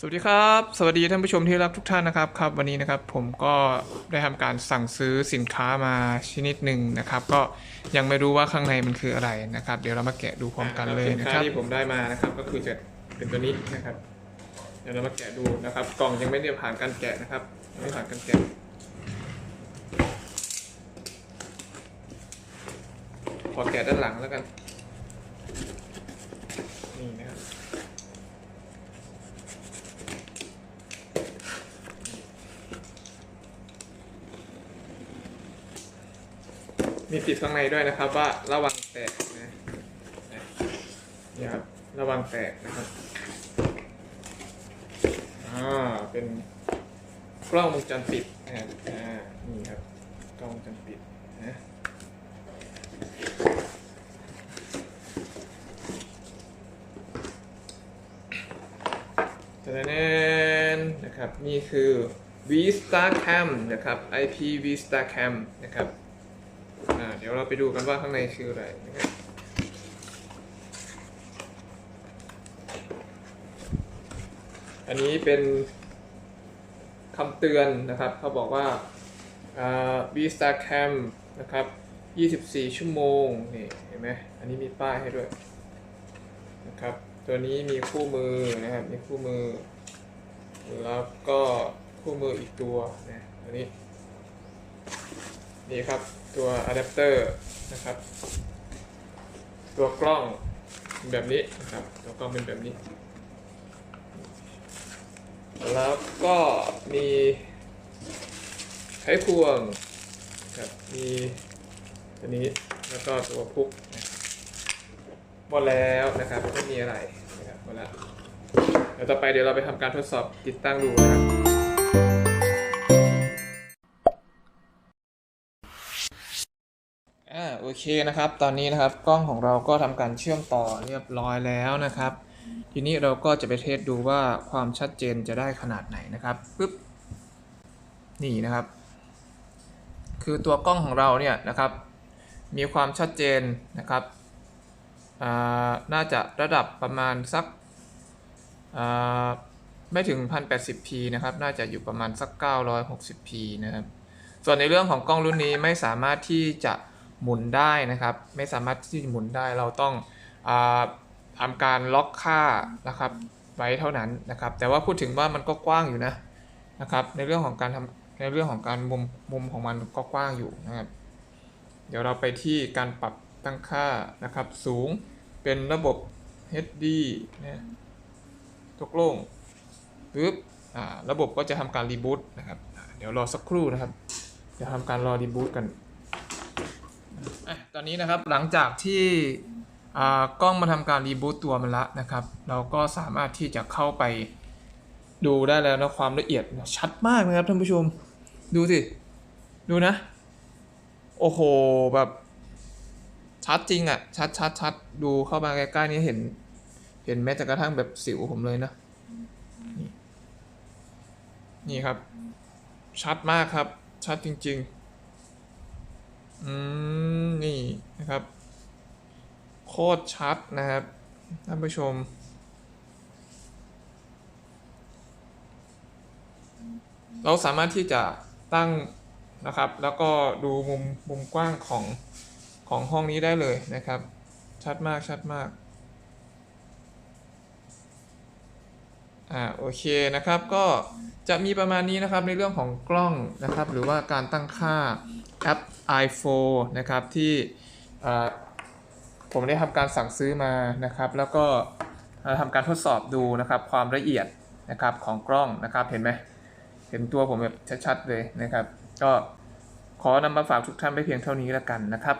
สวัสดีครับ สวัสดีท่านผู้ชมที่รักทุกท่านนะครับครับ วันนี้นะครับผมก็ได้ทำการสั่งซื้อสินค้ามาชนิดหนึ่งนะครับ ก็ยังไม่รู้ว่าข้างในมันคืออะไรนะครับ เดี๋ยวเรามาแกะดูพร้อมกันเลยนะครับที่ผมได้มานะครับ ก็คือจะเป็นตัวนี้นะครับ เดี๋ยวเรามาแกะดูนะครับ กล่องยังไม่ได้ผ่านการแกะนะครับยังไม่ผ่านการแกะขอแกะด้านหลังแล้วกันนี่นะครับ มีติดข้างในด้วยนะครับ ว่าระวังแตกนะนี่ครับระวังแตกนะครับอ่าเป็นกล้องวงจรปิดนะอ่านี่ครับกล้องวงจรปิดนะจะแน่นนะครับ นี่คือ Vista Cam นะครับ IP Vista Cam นะครับ ดี๋ยวเราไปดูกันว่าข้างในคืออะไรนะครับอันนี้เป็นคำเตือนนะครับ เขาบอกว่า Vista Cam นะครับ 24 ชั่วโมง นี่เห็นไหมอันนี้มีป้ายให้ด้วยนะครับ ตัวนี้มีคู่มือนะครับ มีคู่มือ แล้วก็คู่มืออีกตัวนะอันนี้ นี่ครับตัวอะแดปเตอร์นะครับ ตัวกล้องเป็นแบบนี้นะครับ ตัวกล้องเป็นแบบนี้ แล้วก็มีไขควงครับมีตัวนี้แล้วก็ตัวพุกนะครับหมดแล้วนะครับไม่มีอะไรนะครับหมดแล้วเดี๋ยวต่อไปเดี๋ยวเราไปทำการทดสอบติดตั้งดูนะครับ อ่าโอเคนะครับ ตอนนี้นะครับกล้องของเราก็ทำการเชื่อมต่อเรียบร้อยแล้วนะครับ ทีนี้เราก็จะไปเทสดูว่าความชัดเจนจะได้ขนาดไหนนะครับปึ๊บนี่นะครับ คือตัวกล้องของเราเนี่ยนะครับ มีความชัดเจนนะครับอ่าน่าจะระดับประมาณสักอ่าไม่ถึง 1080p นะครับ น่าจะอยู่ประมาณสัก 960p นะครับ ส่วนในเรื่องของกล้องรุ่นนี้ไม่สามารถที่จะ หมุนได้นะครับ ไม่สามารถที่จะหมุนได้เราต้องอทำการล็อกค่านะครับไว้เท่านั้นนะครับ แต่ว่าพูดถึงว่ามันก็กว้างอยู่นะนะครับ ในเรื่องของการทำในเรื่องของการมุมมุมของมันก็กว้างอยู่นะครับ เดี๋ยวเราไปที่การปรับตั้งค่านะครับ สูงเป็นระบบ HD นะตกลงปึ๊บระบบก็จะทำการรีบูตนะครับ เดี๋ยวรอสักครู่นะครับ จะทำการรอรีบูตกัน อะตอนนี้นะครับหลังจากที่อ่ากล้องมาทำการรีบูตตัวมันละนะครับ เราก็สามารถที่จะเข้าไปดูได้แล้วนะความละเอียดชัดมากนะครับท่านผู้ชมดูสิ ดูนะ โอ้โหแบบชัดจริงอะ่ะ ชัดชัดชัดดูเข้ามาใกล้ๆนี้เห็น เห็นแม้แต่กระทั่งแบบสิวผมเลยนะ นี่นี่ครับ ชัดมากครับ ชัดจริง ๆ อืม นี่นะครับ โคตรชัดนะครับท่านผู้ชม เราสามารถที่จะตั้งนะครับ แล้วก็ดูมุมมุมกว้างของของห้องนี้ได้เลยนะครับ ชัดมากชัดมากอ่าโอเคนะครับก็จะมีประมาณนี้นะครับในเรื่องของกล้องนะครับ หรือว่าการตั้งค่า แอป iPhone นะครับที่ผมได้ทำการสั่งซื้อมานะครับ แล้วก็ทำการทดสอบดูนะครับความละเอียดนะครับของกล้องนะครับเห็นไหมเห็นตัวผมแบบชัดๆเลยนะครับ ก็ขอนำมาฝากทุกท่านไปเพียงเท่านี้แล้วกันนะครับ